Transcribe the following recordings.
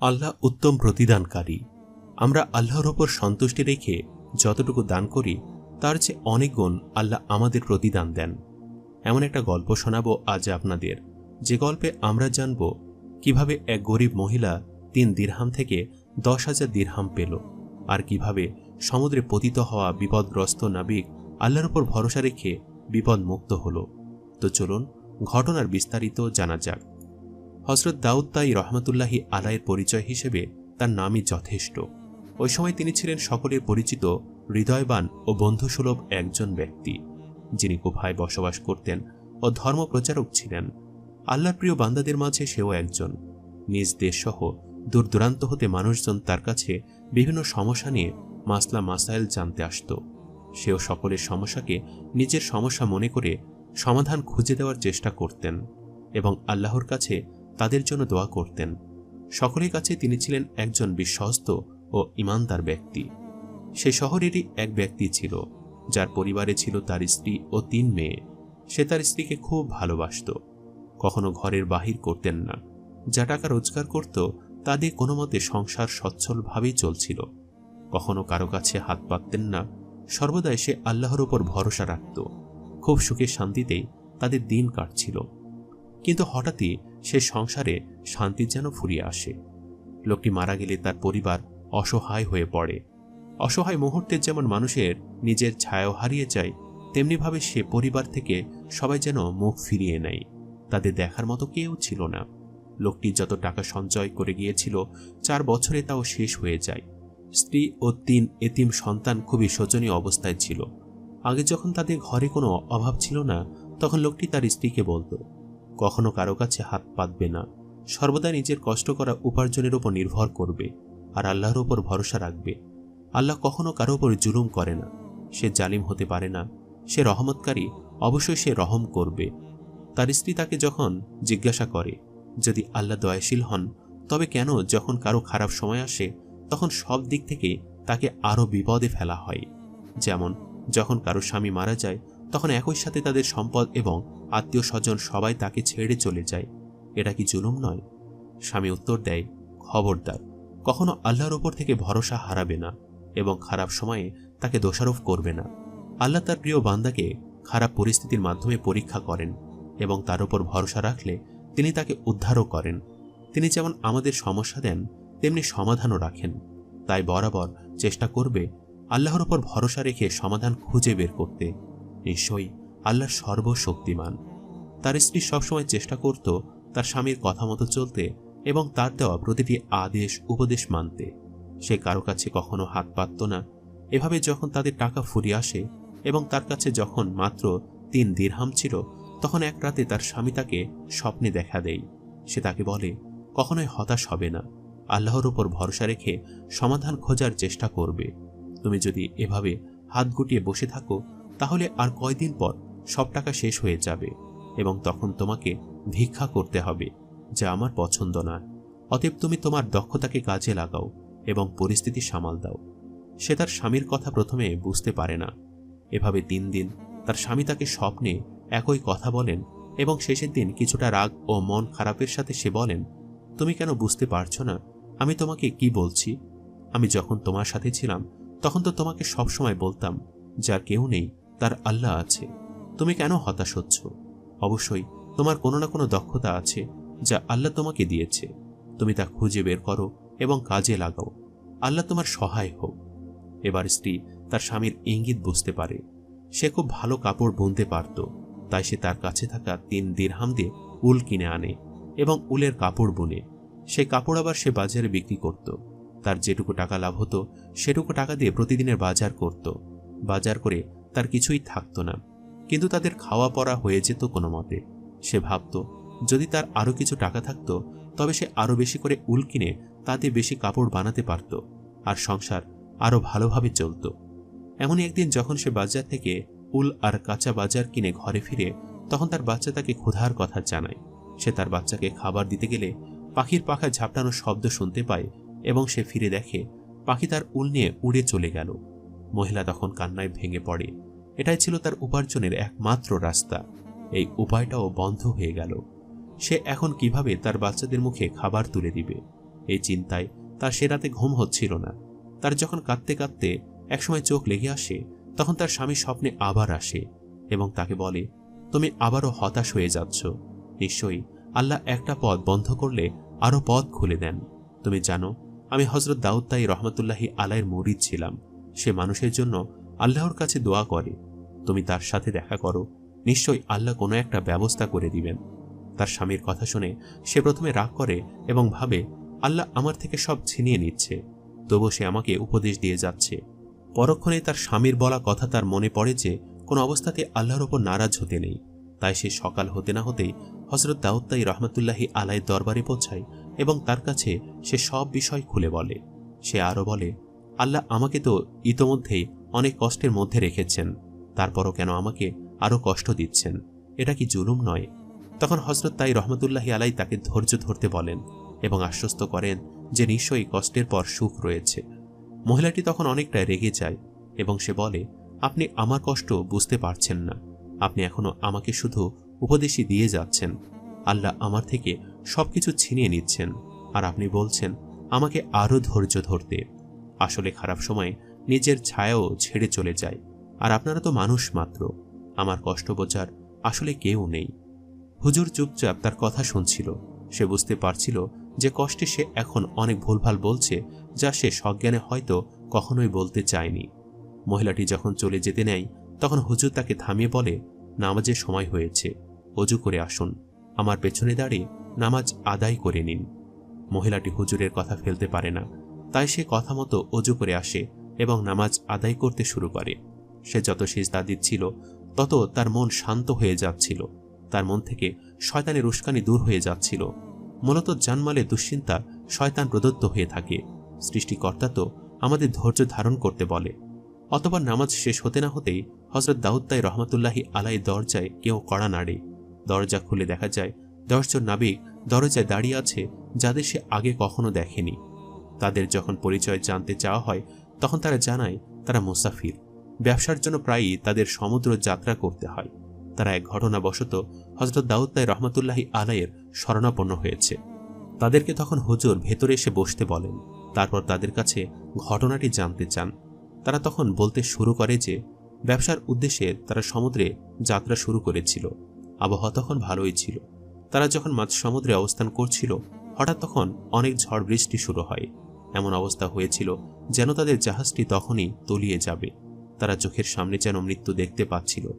আল্লাহ উত্তম প্রতিদানকারী। আমরা আল্লাহর ওপর সন্তুষ্টি রেখে যতটুকু দান করি, তার চেয়ে অনেক গুণ আল্লাহ আমাদের প্রতিদান দেন। এমন একটা গল্প শোনাবো আজ আপনাদের। যে গল্পে আমরা জানব কীভাবে এক গরিব মহিলা তিন দিরহাম থেকে দশ হাজার দিরহাম পেল আর কীভাবে সমুদ্রে পতিত হওয়া বিপদগ্রস্ত নাবিক আল্লাহর উপর ভরসা রেখে বিপদ মুক্ত হল। তো চলুন ঘটনার বিস্তারিত জানা যাক। হজরত দাউদ তাই রহমতুল্লাহি আলায়ের পরিচয় হিসেবে তার নামই যথেষ্ট। ওই সময় তিনি ছিলেন সকলের পরিচিত, হৃদয়বান ও বন্ধুসুলভ একজন ব্যক্তি, যিনি গুফায় বসবাস করতেন ও ধর্মপ্রচারক ছিলেন। আল্লাহর প্রিয় বান্দাদের মাঝে সেও একজন। নিজ দেশসহ দূর দূরান্ত হতে মানুষজন তার কাছে বিভিন্ন সমস্যা নিয়ে মাসলা মাসাইল জানতে আসত। সেও সকলের সমস্যাকে নিজের সমস্যা মনে করে সমাধান খুঁজে দেওয়ার চেষ্টা করতেন এবং আল্লাহর কাছে তাদের জন্য দোয়া করতেন। সকলের কাছে তিনি ছিলেন একজন বিশ্বস্ত ও ইমানদার ব্যক্তি। সে শহরেরই এক ব্যক্তি ছিল, যার পরিবারে ছিল তার স্ত্রী ও তিন মেয়ে। সে তার স্ত্রীকে খুব ভালোবাসত। কখনো ঘরের বাহির করতেন না। যা টাকা রোজগার করত, তা দিয়ে কোনো মতে সংসার সচ্ছলভাবেই চলছিল। কখনো কারও কাছে হাত পাততেন না। সর্বদাই সে আল্লাহর ওপর ভরসা রাখত। খুব সুখে শান্তিতেই তাদের দিন কাটছিল। কিন্তু হঠাৎই সে সংসারে শান্তি যেন ফুরিয়ে আসে। লোকটি মারা গেলে তার পরিবার অসহায় হয়ে পড়ে। অসহায় মুহূর্তে যেমন মানুষের নিজের ছায়াও হারিয়ে যায়, তেমনিভাবে সে পরিবার থেকে সবাই যেন মুখ ফিরিয়ে নেয়। তাদের দেখার মতো কেউ ছিল না। লোকটি যত টাকা সঞ্চয় করে গিয়েছিল, চার বছরে তাও শেষ হয়ে যায়। স্ত্রী ও তিন এতিম সন্তান খুবই শোচনীয় অবস্থায় ছিল। আগে যখন তাদের ঘরে কোনো অভাব ছিল না, তখন লোকটি তার স্ত্রীকে বলতো কখনো কারও কাছে হাত পাতবে না। সর্বদা নিজের কষ্ট করা উপার্জনের উপর নির্ভর করবে আর আল্লাহর উপর ভরসা রাখবে। আল্লাহ কখনো কারও উপর জুলুম করে না। সে জালিম হতে পারে না। সে রহমতকারী, অবশ্যই সে রহম করবে। তার স্ত্রী তাকে যখন জিজ্ঞাসা করে, যদি আল্লাহ দয়াশীল হন, তবে কেন যখন কারও খারাপ সময় আসে, তখন সব দিক থেকে তাকে আরও বিপদে ফেলা হয়? যেমন, যখন কারও স্বামী মারা যায়, তখন একই সাথে তাদের সম্পদ এবং আত্মীয় স্বজন সবাই তাকে ছেড়ে চলে যায়। এটা কি জুলুম নয়? স্বামী উত্তর দেয়, খবরদার। কখনো আল্লাহর ওপর থেকে ভরসা হারাবে না এবং খারাপ সময়ে তাকে দোষারোপ করবে না। আল্লাহ তার প্রিয় বান্দাকে খারাপ পরিস্থিতির মাধ্যমে পরীক্ষা করেন এবং তার উপর ভরসা রাখলে তিনি তাকে উদ্ধারও করেন। তিনি যেমন আমাদের সমস্যা দেন, তেমনি সমাধানও রাখেন। তাই বরাবর চেষ্টা করবে আল্লাহর ওপর ভরসা রেখে সমাধান খুঁজে বের করতে। নিশ্চয়ই আল্লাহ সর্বশক্তিমান। তার স্ত্রী সবসময় চেষ্টা করত তার স্বামীর কথা মতো চলতে এবং তার দেওয়া প্রতিটি আদেশ, উপদেশ মানতে। সে কারও কাছে কখনো হাত পাতত না। এভাবে যখন তাদের টাকা ফুরিয়ে আসে এবং তার কাছে যখন মাত্র তিন দীর্হাম ছিল, তখন এক রাতে তার স্বামী তাকে স্বপ্নে দেখা দেয়। সে তাকে বলে, কখনোই হতাশ হবে না। আল্লাহর উপর ভরসা রেখে সমাধান খোঁজার চেষ্টা করবে। তুমি যদি এভাবে হাত গুটিয়ে বসে থাকো, তাহলে আর কয়দিন পর সব টাকা শেষ হয়ে যাবে এবং তখন তোমাকে ভিক্ষা করতে হবে, যা আমার পছন্দ না অতএব তুমি তোমার দক্ষতাকে কাজে লাগাও এবং পরিস্থিতি সামাল দাও। সে তার স্বামীর কথা প্রথমে বুঝতে পারে না। এভাবে তিন দিন তার স্বামী তাকে স্বপ্নে একই কথা বলেন এবং শেষের দিন কিছুটা রাগ ও মন খারাপের সাথে সে বলেন, তুমি কেন বুঝতে পারছ না? আমি তোমাকে কি বলছি? আমি যখন তোমার সাথে ছিলাম, তখন তো তোমাকে সবসময় বলতাম, যার কেউ নেই, তার আল্লাহ আছে। তুমি কেন হতাশ হচ্ছ? অবশ্যই তোমার কোনো না কোনো দক্ষতা আছে যা আল্লাহ তোমাকে দিয়েছে। তুমি তা খুঁজে বের করো এবং কাজে লাগাও। আল্লাহ তোমার সহায় হোক। এবার স্ত্রী তার স্বামীর ইঙ্গিত বুঝতে পারে। সে খুব ভালো কাপড় বুনতে পারত, তাই সে তার কাছে থাকা তিন দিরহাম দিয়ে উল কিনে আনে এবং উলের কাপড় বুনে। সে কাপড় আবার সে বাজারে বিক্রি করত। তার যেটুকু টাকা লাভ হতো, সেটুকু টাকা দিয়ে প্রতিদিনের বাজার করত। বাজার করে তার কিছুই থাকতো না। কিন্তু তাদের খাওয়া পড়া হয়ে যেত কোনো মতে সে ভাবত, যদি তার আরও কিছু টাকা থাকতো, তবে সে আরও বেশি করে উল কিনে তাতে বেশি কাপড় বানাতে পারত, আর সংসার আরও ভালোভাবে চলত। এমনই একদিন যখন সে বাজার থেকে উল আর কাঁচা বাজার কিনে ঘরে ফিরে, তখন তার বাচ্চা তাকে ক্ষুধার কথা জানায়। সে তার বাচ্চাকে খাবার দিতে গেলে পাখির পাখা ঝাপটানোর শব্দ শুনতে পায় এবং সে ফিরে দেখে পাখি তার উল নিয়ে উড়ে চলে গেল। মহিলা তখন কান্নায় ভেঙে পড়ে। এটাই ছিল তার উপার্জনের একমাত্র রাস্তা। এই উপায়টাও বন্ধ হয়ে গেল। সে এখন কীভাবে তার বাচ্চাদের মুখে খাবার তুলে দিবে? এই চিন্তায় তার সে রাতে ঘুম হচ্ছিল না। তার যখন কাঁদতে কাঁদতে একসময় চোখ লেগে আসে, তখন তার স্বামী স্বপ্নে আবার আসে এবং তাকে বলে, তুমি আবারও হতাশ হয়ে যাচ্ছ। নিশ্চয়ই আল্লাহ একটা পথ বন্ধ করলে আরও পথ খুলে দেন। তুমি জানো, আমি হজরত দাউদ তাই রহমতুল্লাহি আলাইয়ের মরিদ ছিলাম। সে মানুষের জন্য আল্লাহর কাছে দোয়া করে। তুমি তার সাথে দেখা করো, নিশ্চয়ই আল্লাহ কোনো একটা ব্যবস্থা করে দিবেন। তার স্বামীর কথা শুনে সে প্রথমে রাগ করে এবং ভাবে, আল্লাহ আমার থেকে সব ছিনিয়ে নিচ্ছে তবু সে আমাকে উপদেশ দিয়ে যাচ্ছে। পরক্ষণে তার স্বামীর বলা কথা তার মনে পড়ে যে, কোনো অবস্থাতে আল্লাহর ওপর নারাজ হতে নেই। তাই সে সকাল হতে না হতেই হজরত দাউদ্দাই রহমতুল্লাহি আলাই দরবারে পৌঁছায় এবং তার কাছে সে সব বিষয় খুলে বলে। সে আরও বলে, আল্লাহ আমাকে তো ইতোমধ্যেই অনেক কষ্টের মধ্যে রেখেছেন। তারপরও কেন আমাকে আরও কষ্ট দিচ্ছেন? এটা কি জুলুম নয়? তখন হজরত তাই রহমতুল্লাহি আলাই তাকে ধৈর্য ধরতে বলেন এবং আশ্বস্ত করেন যে নিশ্চয়ই কষ্টের পর সুখ রয়েছে। মহিলাটি তখন অনেকটা রেগে যায় এবং সে বলে, আপনি আমার কষ্ট বুঝতে পারছেন না। আপনি এখনও আমাকে শুধু উপদেশই দিয়ে যাচ্ছেন। আল্লাহ আমার থেকে সবকিছু ছিনিয়ে নিচ্ছেন আর আপনি বলছেন, আমাকে আরও ধৈর্য ধরতে। আসলে খারাপ সময়ে নিজের ছায়াও ছেড়ে চলে যায়। আর আপনারা তো মানুষ মাত্র। আমার কষ্ট বোঝার আসলে কেউ নেই। হুজুর চুপচাপ তার কথা শুনছিল। সে বুঝতে পারছিল যে কষ্টে সে এখন অনেক ভুলভাল বলছে, যা সে সজ্ঞানে হয়তো কখনোই বলতে চায়নি। মহিলাটি যখন চলে যেতে নেয়, তখন হুজুর তাকে থামিয়ে বলে, নামাজের সময় হয়েছে। অজু করে আসুন। আমার পেছনে দাঁড়িয়ে নামাজ আদায় করে নিন। মহিলাটি হুজুরের কথা ফেলতে পারে না। তাই সে কথা মতো অজু করে আসে এবং নামাজ আদায় করতে শুরু করে। সে যত সিজদা দিচ্ছিল, তত তার মন শান্ত হয়ে যাচ্ছিল। তার মন থেকে শয়তানের উস্কানি দূর হয়ে যাচ্ছিল। মূলত জানমালে দুশ্চিন্তা শয়তান প্রদত্ত হয়ে থাকে। সৃষ্টিকর্তা তো আমাদের ধৈর্য ধারণ করতে বলে। অতবার নামাজ শেষ হতে না হতেই হজরত দাউদ্দাই রহমতুল্লাহি আলাই দরজায় কেউ কড়া নাড়ে। দরজা খুলে দেখা যায়, দশজন নাবিক দরজায় দাঁড়িয়ে আছে যাদের সে আগে কখনো দেখেনি। তাদের যখন পরিচয় জানতে চাওয়া হয়, তখন তারা জানায় তারা মুসাফির। ব্যবসার জন্য প্রায়ই তাদের সমুদ্র যাত্রা করতে হয়। তারা এক ঘটনাবশত হজরত দাউদ্দাই রহমতুল্লাহি আলাইয়ের শরণাপন্ন হয়েছে। তাদেরকে তখন হুজুর ভেতরে এসে বসতে বলেন। তারপর তাদের কাছে ঘটনাটি জানতে চান। তারা তখন বলতে শুরু করে যে, ব্যবসার উদ্দেশ্যে তারা সমুদ্রে যাত্রা শুরু করেছিল। আবহাওয়া তখন ভালোই ছিল। তারা যখন মাঝ সমুদ্রে অবস্থান করছিল, হঠাৎ তখন অনেক ঝড় বৃষ্টি শুরু হয়। এমন অবস্থা হয়েছিল যেন তাদের জাহাজটি তখনই তলিয়ে যাবে। তারা চোখের সামনে যেন মৃত্যু দেখতে পাচ্ছিল।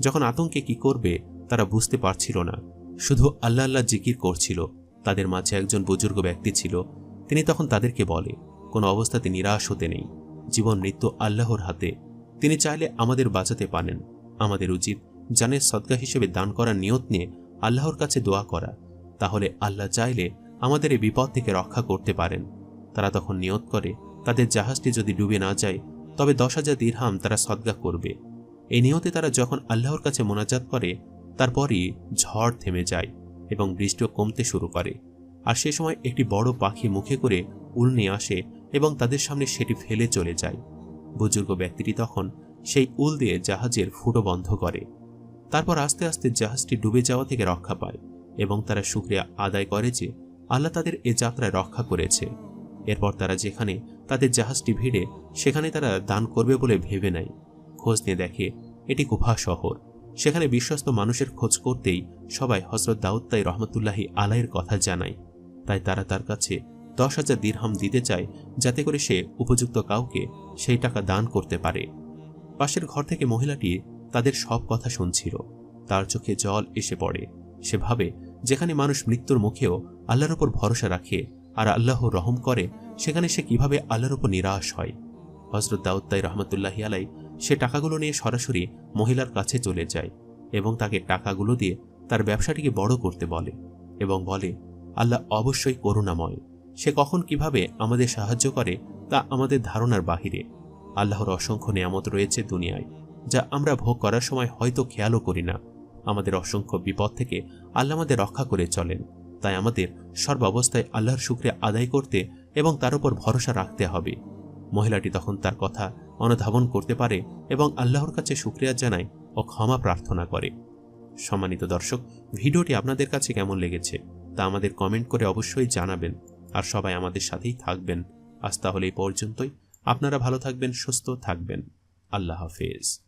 যখন আতঙ্কে কি করবে, তারা বুঝতে পারছিল না। শুধু আল্লাহ আল্লাহ জিকির করছিল। তাদের মাঝে একজন বুজুর্গ ব্যক্তি ছিল। তিনি তখন তাদেরকে বলে, কোনো অবস্থাতে নিরাশ হতে নেই। জীবন মৃত্যু আল্লাহর হাতে। তিনি চাইলে আমাদের বাঁচাতে পারেন। আমাদের উচিত জানের সদকা হিসেবে দান করার নিয়ত নিয়ে আল্লাহর কাছে দোয়া করা। তাহলে আল্লাহ চাইলে আমাদের এই বিপদ থেকে রক্ষা করতে পারেন। তারা তখন নিয়ত করে, তাদের জাহাজটি যদি ডুবে না যায় তবে দশ হাজার দিরহাম তারা সদগা করবে। এই নিয়তে তারা যখন আল্লাহর কাছে মোনাজাত করে, তারপরই ঝড় থেমে যায় এবং বৃষ্টিও কমতে শুরু করে। আর সে সময় একটি বড় পাখি মুখে করে উল নিয়ে আসে এবং তাদের সামনে সেটি ফেলে চলে যায়। বুজুর্গ ব্যক্তিটি তখন সেই উল দিয়ে জাহাজের ফুটো বন্ধ করে। তারপর আস্তে আস্তে জাহাজটি ডুবে যাওয়া থেকে রক্ষা পায় এবং তারা শুক্রিয়া আদায় করে যে আল্লাহ তাদের এ যাত্রায় রক্ষা করেছে। এরপর তারা যেখানে তাদের জাহাজটি ভিড়ে সেখানে তারা দান করবে বলে ভেবে নেয়। খোঁজ নিয়ে দেখে এটি কুফা শহর। সেখানে বিশ্বস্ত মানুষের খোঁজ করতেই সবাই হজরত দাউদ্দাই রহমতুল্লাহি আলাইয়ের কথা জানায়। তাই তারা তার কাছে দশ হাজার দিরহাম দিতে চায় যাতে করে সে উপযুক্ত কাউকে সেই টাকা দান করতে পারে। পাশের ঘর থেকে মহিলাটি তাদের সব কথা শুনছিল। তার চোখে জল এসে পড়ে। সে ভাবে, যেখানে মানুষ মৃত্যুর মুখেও আল্লাহর ওপর ভরসা রাখে আর আল্লাহ রহম করে সেখানে সে কীভাবে আল্লাহর ওপর নিরাশ হয়? হজরত দাউদ্দাই রহমতুল্লাহি আলাই সে টাকাগুলো নিয়ে সরাসরি মহিলার কাছে চলে যায় এবং তাকে টাকাগুলো দিয়ে তার ব্যবসাটিকে বড় করতে বলে এবং বলে, আল্লাহ অবশ্যই করুণাময়। সে কখন কীভাবে আমাদের সাহায্য করে তা আমাদের ধারণার বাহিরে। আল্লাহর অসংখ্য নিয়ামত রয়েছে দুনিয়ায়, যা আমরা ভোগ করার সময় হয়তো খেয়ালও করি না। আমাদের অসংখ্য বিপদ থেকে আল্লাহ আমাদের রক্ষা করে চলেন। তাই আমাদের সর্বাবস্থায় আল্লাহর শুক্রে আদায় করতে এবং তার উপর ভরসা রাখতে হবে। মহিলাটি তখন তার কথা অনুধাবন করতে পারে এবং আল্লাহর কাছে শুক্রিয়া জানায় ও ক্ষমা প্রার্থনা করে। সম্মানিত দর্শক, ভিডিওটি আপনাদের কাছে কেমন লেগেছে তা আমাদের কমেন্ট করে অবশ্যই জানাবেন। আর সবাই আমাদের সাথেই থাকবেন। আজ তাহলে এই পর্যন্তই। আপনারা ভালো থাকবেন, সুস্থ থাকবেন। আল্লাহ হাফেজ।